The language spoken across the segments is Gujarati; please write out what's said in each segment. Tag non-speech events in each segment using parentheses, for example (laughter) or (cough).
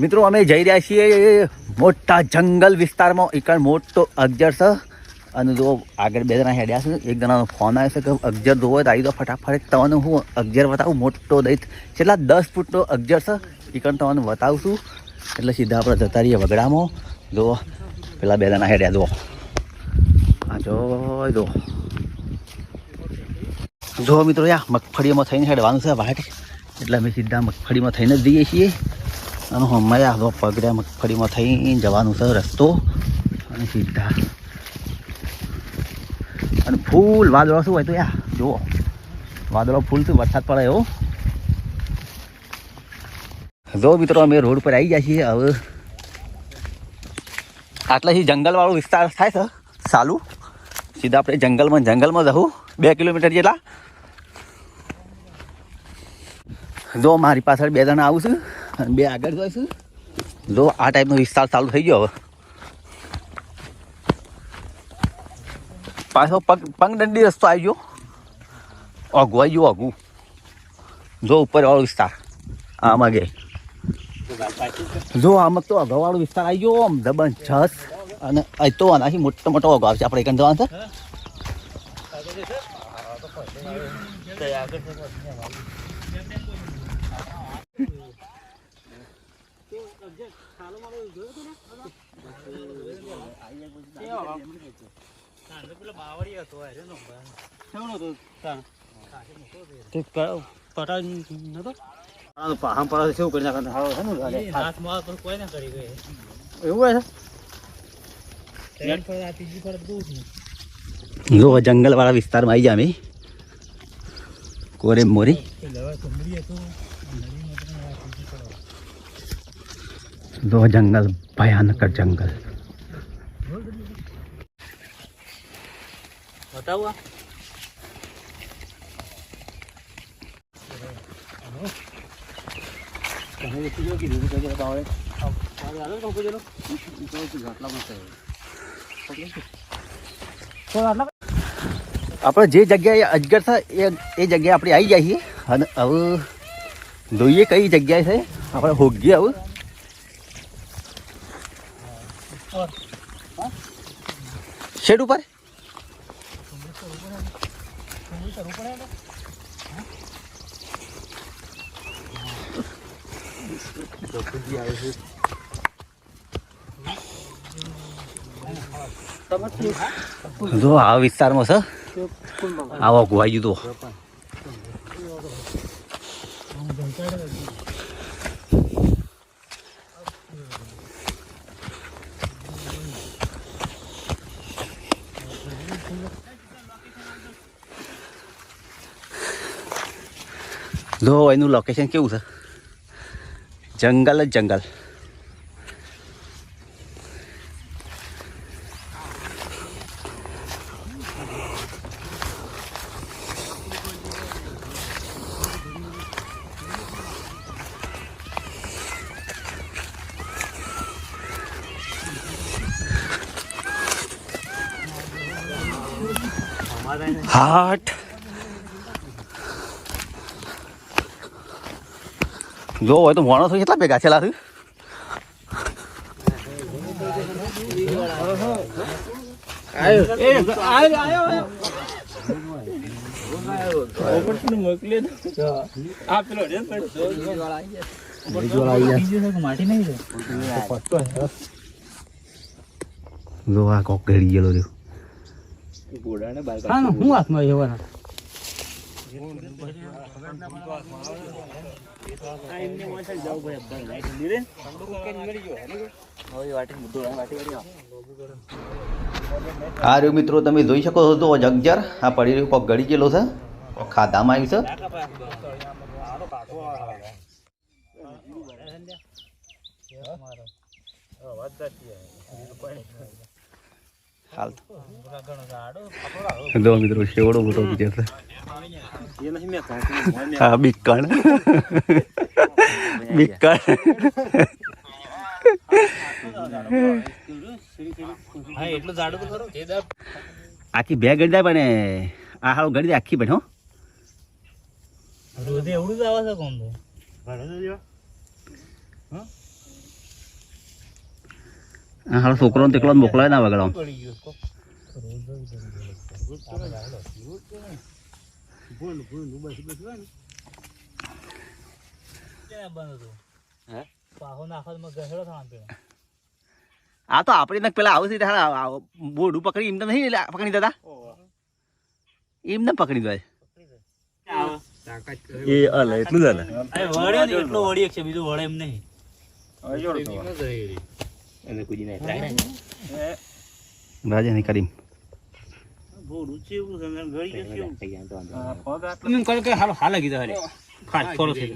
મિત્રો, અમે જઈ રહ્યા છીએ મોટા જંગલ વિસ્તારમાં. એક મોટો અગજર છે. અને જો આગળ બે જણા હેડ્યા છે. એક જણાનો ફોન આવ્યો છે કે અગજર જોવો હોય તો આવી દો ફટાફટ. તમને હું અગજર બતાવું? મોટો દઈશ છેલ્લા દસ ફૂટનો અગજર છે. કણ તમને બતાવશું. એટલે સીધા આપણે જતા રહીએ વગડામાં. જો પેલા બે જણા હેડ્યા, જુઓ. આ જો જો જો મિત્રો, યા, મગફળીમાં થઈને હેડવાનું છે વાટ. એટલે અમે સીધા મગફળીમાં થઈને જ જઈએ છીએ. અને હમણાં આ તો પગડ્યા મગફળીમાં થઈને જવાનું છે રસ્તો. અને સીધા. અને ફૂલ વાદળો શું હોય તો, યા, જુઓ. વાદળો ફૂલ શું વરસાદ પડે એવો. જો મિત્રો, અમે રોડ પર આવી ગયા છીએ. હવે આટલાથી જંગલવાળો વિસ્તાર થાય છે, સાલું. સીધા આપણે જંગલમાં જંગલમાં જવું. બે કિલોમીટર જેટલા. જો મારી પાછળ બે જણા આવું છું, અને બે આગળ જોઈશું જો આ ટાઈપનો વિસ્તાર ચાલુ થઈ ગયો હવે. પાછો પગ, પગદંડી રસ્તો આવી ગયો. અઘુ, આવી ગયો અઘુ. જો ઉપર વાળો વિસ્તાર, આમાં ગે જો આમાં તો અઘવાળો વિસ્તાર આવી ગયો આમ દબન છસ અને અહીં તો આનાથી મોટો મોટો અઘો આવશે. આપણે જવાનું છે. પાહમ પર શું કરી નાખવાનું? હાવ છે ને એવું છે? જો જંગલ વાળા વિસ્તારમાં આવી અમે. કોરે મોરી. જો જંગલ ભયાનક જંગલ. બતાવું આપણે જે જગ્યાએ અજગર છે, એ જગ્યાએ આપણે આવી જઈએ અને હવે જોઈએ કઈ જગ્યાએ છે. આપણે હોગીએ હવે. શેડ ઉપર? જો આ વિસ્તારમાં છે. આવો ગુવાઈ તો. જો એનું લોકેશન કેવું છે? જંગલ જ જંગલ. જો હોય તો માણસો કેટલા ભેગા છેલા થયું જો આ કોક ગળી ગયેલો રહ્યો. હું હાથમાં જવાના આ રહ્યું મિત્રો, તમે જોઈ શકો છો તો જગજર આ પડી રહ્યું કોક ગળી ગયેલો છે. ખાધામાં આવ્યું છે. હાલ. જો મિત્રો શેવડો મોટો બીજે છે. હા બીકણ (laughs) તો દબ આખી બે ગળી જાય પણ આ હાલો ગળી આખી પણ હો. રોજે એવડું જ આવે છે કોણ તો. હાલો છોકરો તેકલો જ મોકલાય ના વગર આ તો આપણે પેલા આવું છે બોડું પકડી એમને નહીં એટલે પકડી દેતા એમ ને પકડી દે એ અલે એટલું જ અલે વળ્યો ને એટલો વળી છે બીજું વળે એમ નહીં રાજા નહીં કરી બહુ રૂચી એવું છે ને ગળી કે કેવું એમ કરે કે હાલો હાલ કીધા હાલે ખાસ થોડો થઈ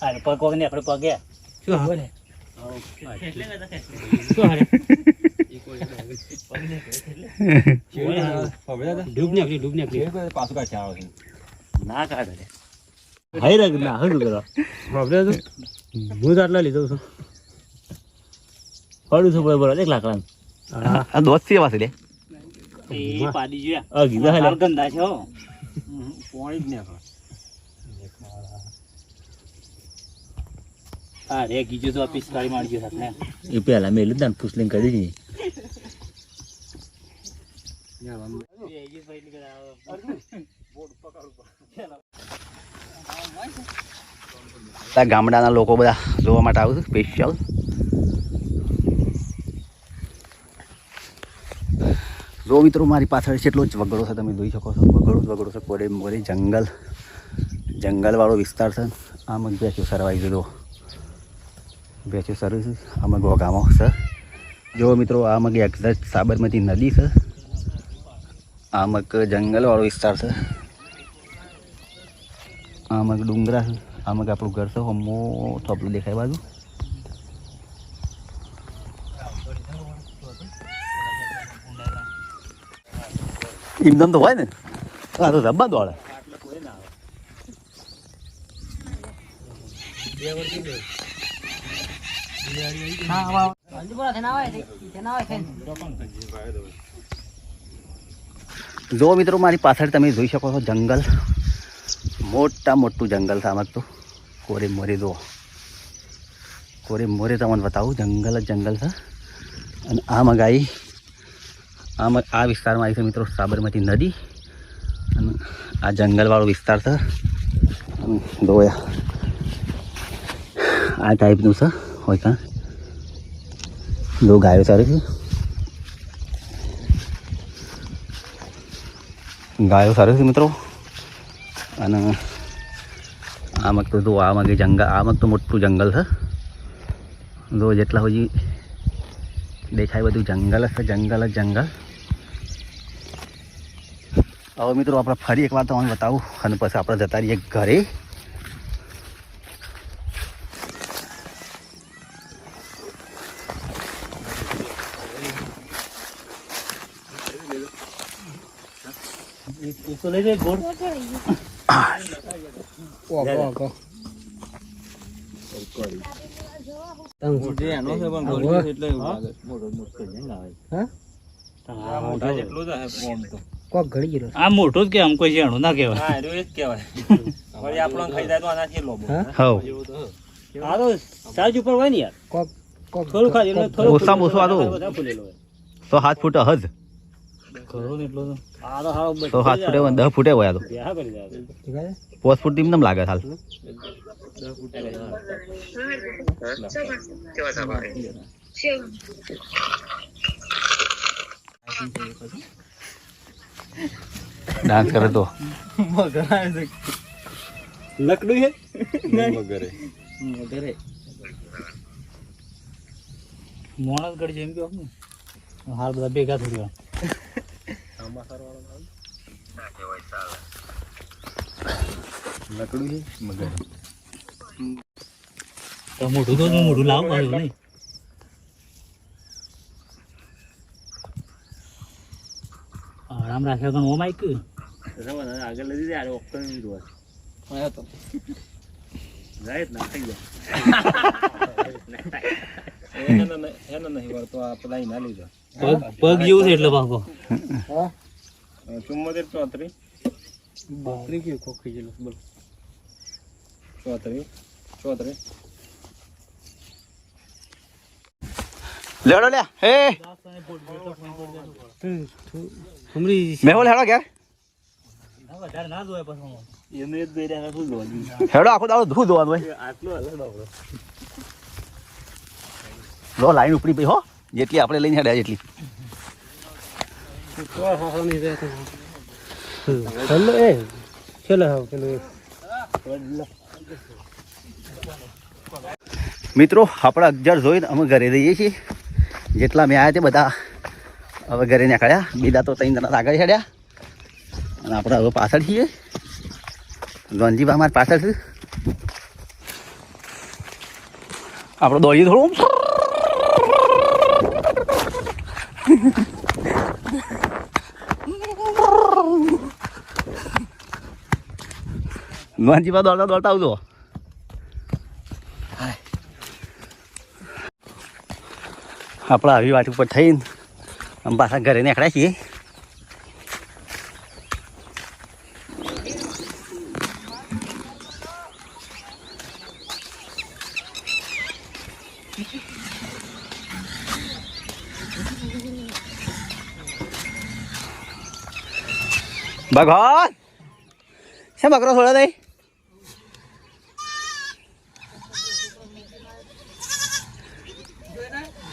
હાલે પગ પગ ને આપણે પગે શું લીધો છું પડું છું બરાબર એક લાકડા આ દોસ્ત પાડી જોયા ગંદા છે હા રે ગીજો તો આ પિસ્તાળી મારી ગયો સાથે. એ પેલા મેલું જ ને પુસલિંગ કરી ગામડાના લોકો બધા જોવા માટે આવું સ્પેશિયલ જો મિત્રો મારી પાછળ કેટલો જ વગડો છે, તમે જોઈ શકો છો. વગડો જ વગડો છે કોરે મોરે જંગલ. જંગલવાળો વિસ્તાર છે. આમાં બેસ્યો સરવાઈ ગયો બેસ્યો સર આમાં ગોગામાં છે. જો મિત્રો આમાં એક્ઝેક્ટ સાબરમતી નદી છે. આમાં જંગલવાળો વિસ્તાર છે. આમાં ડુંગરા છે. આમાં આપણું ઘર છે. હમો થોપલું દેખાય બાજુ. એકદમ તો હોય ને. આ તો રબ્બા દોડે જો મિત્રો, મારી પાછળ તમે જોઈ શકો છો જંગલ. મોટા મોટું જંગલ છે આમાં તો. કોરે મોરે જો. કોરે મોરે તમને બતાવું, જંગલ જ જંગલ છે. અને આમાં મગાઈ આમાં આ વિસ્તારમાં આવી છે મિત્રો સાબરમતી નદી. અને આ જંગલવાળો વિસ્તાર છે. જોયા. આ ટાઈપનું છે, હોય કાં જો ગાયો સારી છે. ગાયો સારી છે મિત્રો. અને આમાં તો જો આમાં કે જંગલ, આમાં તો મોટું જંગલ છે. જો જેટલા હજી દેખાય બધું જંગલ જ છે, જંગલ જ જંગલ. હવે મિત્રો આપણે ફરી એક વાર તમને બતાવું અને પછી આપણે જતા રહીએ ઘરે એ તો લઈ જાય ગોળ. આ મોટો જ કે આમ કોઈ શેણું ના કહેવાય. હવ. આ તો સાજ ઉપર હોય ને યાર. થોડું ખાલી થોડું ઓછામાં ઓછું આ તો સો હાથ ફૂટ હજ તો. સાત ફૂટે દસ ફૂટે હોય આ તો. પોસ ફૂટ એમ લાગે હાલ? ડાન્સ કરે તો. લકડું મોણસ ગઢ જેમ કે હાલ બધા ભેગા થઈ ગયા લકડું છે મગર તો મોઢું તો મોઢું લાવું આવ્યું નહીં. રામ રાખ્યો કણ ઓમ આઈક આગળ લઈ જાય ઓપ્શન નહીં જોવા આયો તો જાય જ ના થઈ જાય એને નહીં, વળતો આ પેલા ના લીધો. પગ જેવું છે એટલે પાકો ચુમ્મોતેર ચોત્રીસ. બકરી કે ખોખી ગયેલું બોલો. ચોત્રીસ ચોત્રીસ. લેડો લ્યા હે. હમરી મેહુલ હેડો ઘેર. વધારે ના જોય પછી એને જ દઈ રહ્યા શું જોવાનું? હેડો આખો દાડો ધૂ ધોવાનું હોય. આટલું હલે લાઈન ઉપડી પઈ હો. જેટલી આપણે લઈને હેડ્યા જેટલી. મિત્રો આપણા અગિયાર જોઈને અમે ઘરે રહીએ છીએ. જેટલા મેં આવ્યા તે બધા હવે ઘરે નીકળ્યા. બીજા તો ત્રણ જણા આગળ ચડ્યા અને આપણે હવે પાછળ છીએ. ગંજીબા અમારે પાછળ છે. આપણે દોડીએ થોડું. ગંજીબા દોડતા દોડતા આવજો. આપણે આવી વાટ ઉપર થઈને આમ પાછા ઘરે નીકળ્યા છીએ. ભગવાન! શા બકરો છોડ્યો તઈ?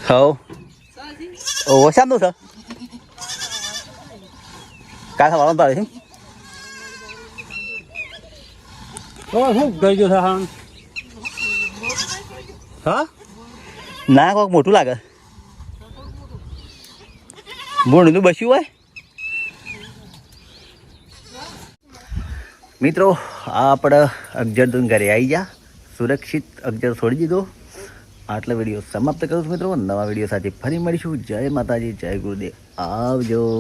હવ. ઓ શામનું છે? કાકા વાળો પાડે છે? શું ગઈ ગયો હા? હા? ના કોઈક મોટું લાગે. ભૂંડનું બસ્યું હોય. મિત્રો આપણે અગજર તું ઘરે આવી જા સુરક્ષિત અગજર છોડી દીધો. આટલો વીડિયો સમાપ્ત કરું છું મિત્રો. નવા વીડિયો સાથે ફરી મળીશું. જય માતાજી, જય ગુરુદેવ. આવજો.